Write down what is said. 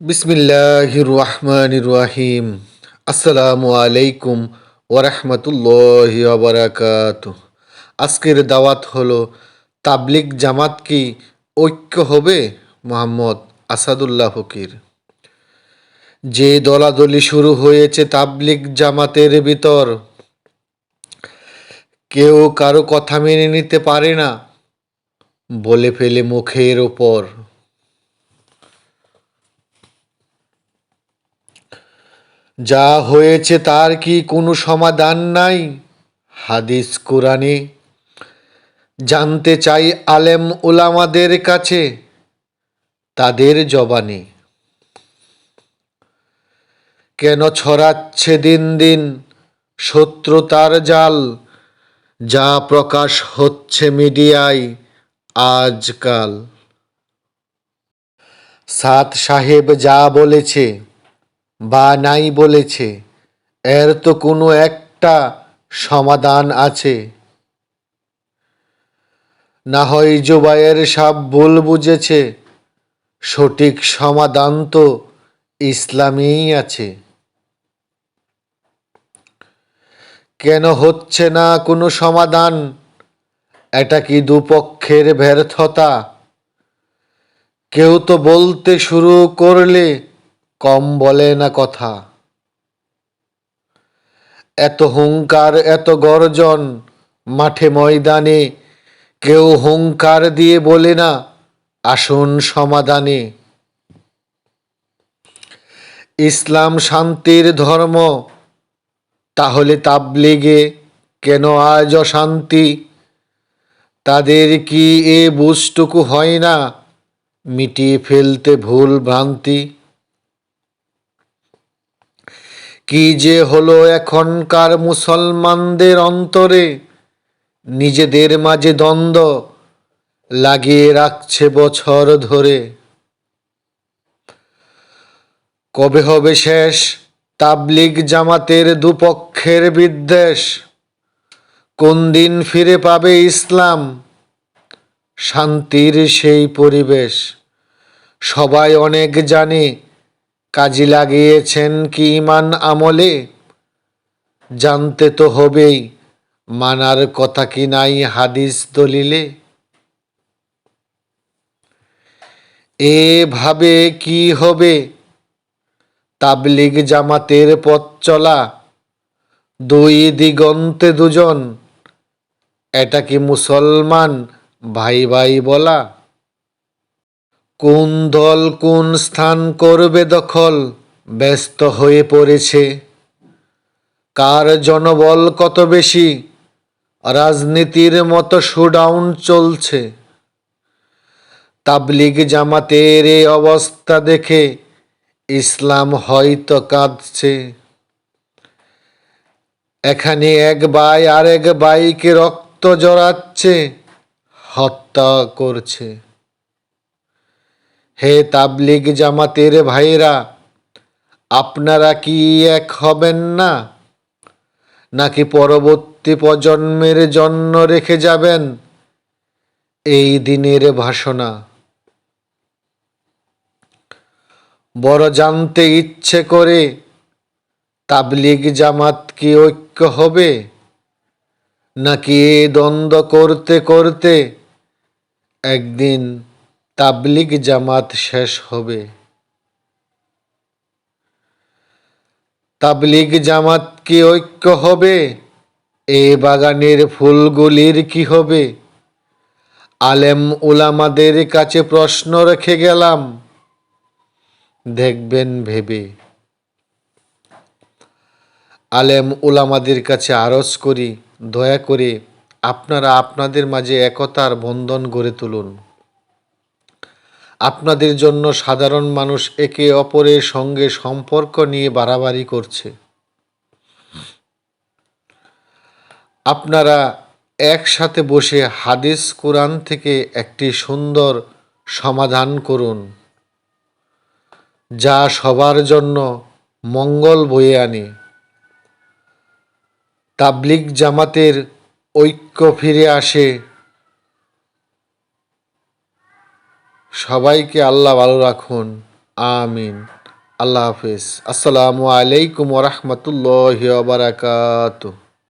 বিসমিল্লাহির রহমানির রহিম আসসালামু আলাইকুম ওরহমতুল্লাহি ওবরাকাত আজকের দাওয়াত হলো, তাবলিগ জামাত কি ঐক্য হবে? মোহাম্মদ আসাদুল্লাহ ফকির। যে দলাদলি শুরু হয়েছে তাবলিগ জামাতের ভিতর, কেউ কারও কথা মেনে নিতে পারে না, বলে ফেলে মুখের ওপর যা হয়েছে তার কি কোনো সমাধান নাই? হাদিস কোরআনে, জানতে চাই আলেম ওলামাদের কাছে, তাদের জবানে। কেন ছড়াচ্ছে দিন দিন শত্রুতার জাল যা প্রকাশ হচ্ছে মিডিয়ায় আজকাল? সাত সাহেব যা বলেছে বা নাই বলেছে, এর তো কোনো একটা সমাধান আছে। না হয় জুবাইয়ের সাপ ভুল বুঝেছে, সঠিক সমাধান তো ইসলামেই আছে। কেন হচ্ছে না কোনো সমাধান? এটা কি দুপক্ষের ব্যর্থতা? কেউ তো বলতে শুরু করলে কম বলে না কথা। এত হুঙ্কার এত গর্জন মাঠে ময়দানে, কেউ হুঙ্কার দিয়ে বলে না, আসুন সমাধানে। ইসলাম শান্তির ধর্ম, তাহলে তাবলিগে কেন আজ অশান্তি? তাদের কি এ বুঝটুকু হয় না, মিটিয়ে ফেলতে ভুল ভ্রান্তি? কি যে হলো এখনকার মুসলমানদের অন্তরে? নিজেদের মাঝে দ্বন্দ্ব লাগিয়ে রাখছে বছর ধরে। কবে হবে শেষ? তাবলিগ জামাতের দুপক্ষের বিদ্বেষ। কোন দিন ফিরে পাবে ইসলাম? শান্তির সেই পরিবেশ। সবাই অনেক জানে কাজে লাগিয়েছেন কি ইমান আমলে? জানতে তো হবেই, মানার কথা কি নাই হাদিস দলিলে? এভাবে কি হবে? তাবলিগ জামাতের পথ চলা, দুই দিগন্তে দুজন, এটা কি মুসলমান ভাই ভাই বলা? কোন দল কোন স্থান করবে দখল? ব্যস্ত হয়ে পড়েছে। কার জনবল কত বেশি? রাজনীতির মতো শোডাউন চলছে। তাবলিগ জামাতের এই অবস্থা দেখে ইসলাম হয়তো কাঁদছে। এখানে এক ভাই আরেক ভাইকে রক্ত জড়াচ্ছে, হত্যা করছে। হে তাবলিগ জামাতের ভাইরা আপনারা কি এক হবেন না? নাকি পরবর্তী প্রজন্মের জন্য রেখে যাবেন এই দিনের ভাষণা? বড় জানতে ইচ্ছে করে তাবলিগ জামাত কি ঐক্য হবে? নাকি এ দ্বন্দ্ব করতে করতে একদিন তাবলিগ জামাত শেষ হবে। তাবলিগ জামাত কি ঐক্য হবে? এ বাগানের ফুলগুলির কি হবে? আলেম উলামাদের কাছে প্রশ্ন রেখে গেলাম। দেখবেন ভেবে। আলেম উলামাদের কাছে আরজ করি, দয়া করে আপনারা আপনাদের মাঝে একতার বন্ধন গড়ে তুলুন। আপনাদের জন্য সাধারণ মানুষ একে অপরের সঙ্গে সম্পর্ক নিয়ে বাড়াবাড়ি করছে। আপনারা একসাথে বসে হাদিস কোরআন থেকে একটি সুন্দর সমাধান করুন, যা সবার জন্য মঙ্গল বয়ে আনে। তাবলিগ জামাতের ঐক্য ফিরে আসে সবাইকে আল্লাহ ভালো রাখুন। আমিন। আল্লাহ হাফিজ। আসসালামু আলাইকুম ওরহমতুল্লাহ বারাকাতু